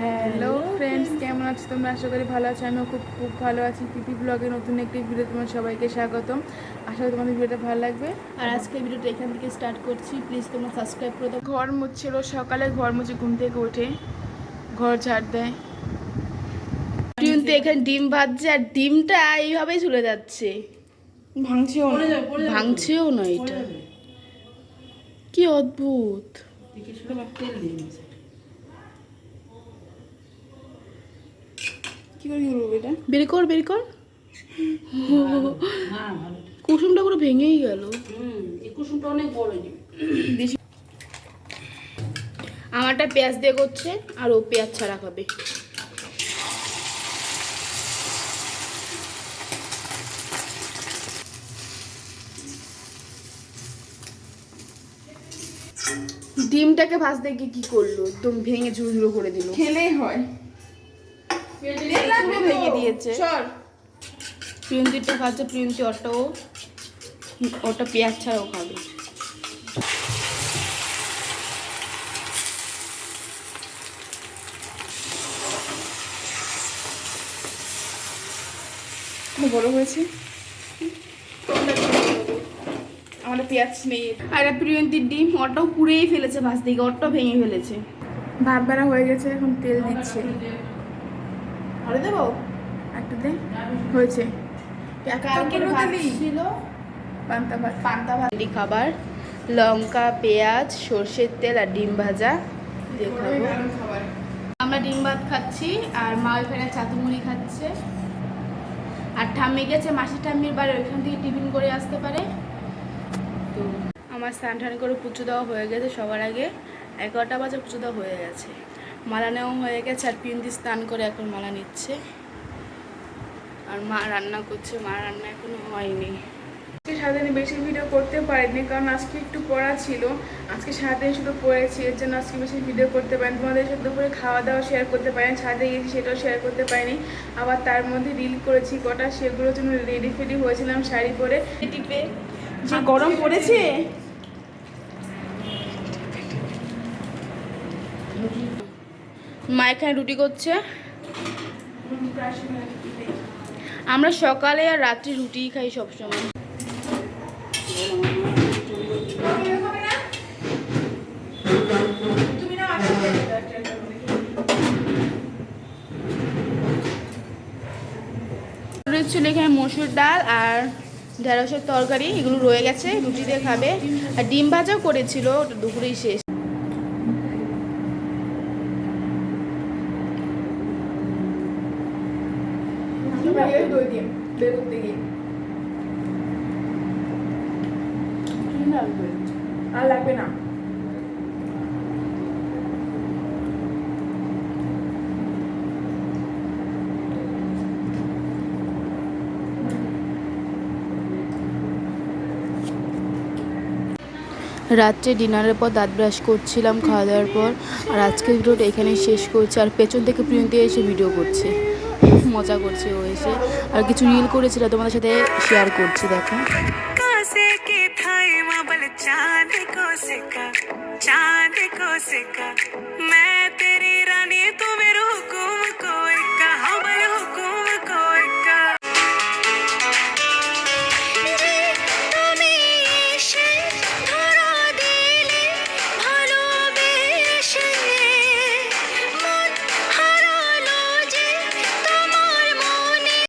Hello friends কেমন আছো তোমরা? আশা করি ভালো আছো। আমিও খুব খুব ভালো আছি। পিপি ব্লগে নতুন একটি ভিডিও তোমার সবাইকে স্বাগতম। আশা করি তোমাদের ভিডিওটা ভালো লাগবে। আর আজকে ভিডিওটা এখান থেকে স্টার্ট করছি। প্লিজ তোমরা সাবস্ক্রাইব করে দাও। ঘর মুছছিল সকালে ঘর মুছে ঘুম থেকে উঠে ঘর ঝাড় দেয়। কিন্তু এখানে ডিম ভাজছে আর ডিমটা এইভাবেই চলে যাচ্ছে। ভাঙছেও না। ভাঙছেও না এটা। কি অদ্ভুত। কি করে কি করব এটা? বের কর বের কর। কুসুমটা পুরো ভেঙেই গেল। আমারটা পেঁয়াজ দিয়ে করছে আর ও পেঁয়াজ ছাড়া খাবে। ডিমটাকে ভাজতে গিয়ে কি করল? একদম ভেঙে ঝুড়ো ঝুড়ো করে দিল। খেলেই হয়। ভেঙে দিয়েছে। প্রিয়ন্তিটা খাচ্ছে প্রিয়ন্তি ওটাও ওটা পেঁয়াজ ছাড়াও খাবে। বড় হয়েছে। আমার পেঁয়াজ নেই। আর প্রিয়ন্তির ডিম ওটাও পুড়েই ফেলেছে ভাজ দিকে ওটাও ভেঙে ফেলেছে। ভাত বেড়া হয়ে গেছে এখন তেল দিচ্ছে। আরে দেবো? একটা দে। হয়েছে। ছিল পান্তা ভাত। পান্তা ভাত। খাবার লঙ্কা পেঁয়াজ সর্ষের তেল আর ডিম ভাজা আমরা ডিম ভাত খাচ্ছি আর মা ওইখানে চাতুমুড়ি খাচ্ছে। আর ঠাম্মি গেছে মাসি ঠাম্মির বাড়ি ওইখান থেকে টিফিন করে আসতে পারে। তো আমার স্নান টান করে পুজো দেওয়া হয়ে গেছে সবার আগে। এগারোটা বাজে পুজো দেওয়া হয়ে গেছে। মালা নেওয়া হয়ে গেছে আর পিন্দি স্নান করে এখন মালা নিচ্ছে। আর মা রান্না করছে মা রান্না এখনও হয়নি। আজকে সারাদিন বেশি ভিডিও করতে পারিনি কারণ আজকে একটু পড়া ছিল। আজকে সারাদিন শুধু পড়েছি এর জন্য আজকে বেশি ভিডিও করতে পারিনি। তোমাদের সাথে দুপুরে খাওয়া দাওয়া শেয়ার করতে পারিনি ছাদে গিয়েছি সেটাও শেয়ার করতে পারিনি। আবার তার মধ্যে রিল করেছি কটা সেগুলোর জন্য রেডি ফেডি হয়েছিলাম শাড়ি পরে। টিপে। যে গরম পড়েছে। মা এখানে রুটি করছে। আমরা সকালে আর রাত্রি রুটি খাই সবসময়। ছিল এখানে মসুর ডাল আর ঢেঁড়সের তরকারি, এগুলো রয়ে গেছে, রুটি দিয়ে খাবে। আর ডিম ভাজাও করেছিল, ওটা দুপুরেই শেষ। রাত্রে ডিনারের পর দাঁত ব্রাশ করছিলাম, খাওয়া দাওয়ার পর। আর আজকের ভিডিওটা এখানেই শেষ করছি। আর পেছন থেকে প্রিয়ন্তি এসে ভিডিও করছে। মজা করছে ও এসে। আর কিছু রিল করেছিল, তোমাদের সাথে শেয়ার করছি, দেখো। চাঁদ কো সেকা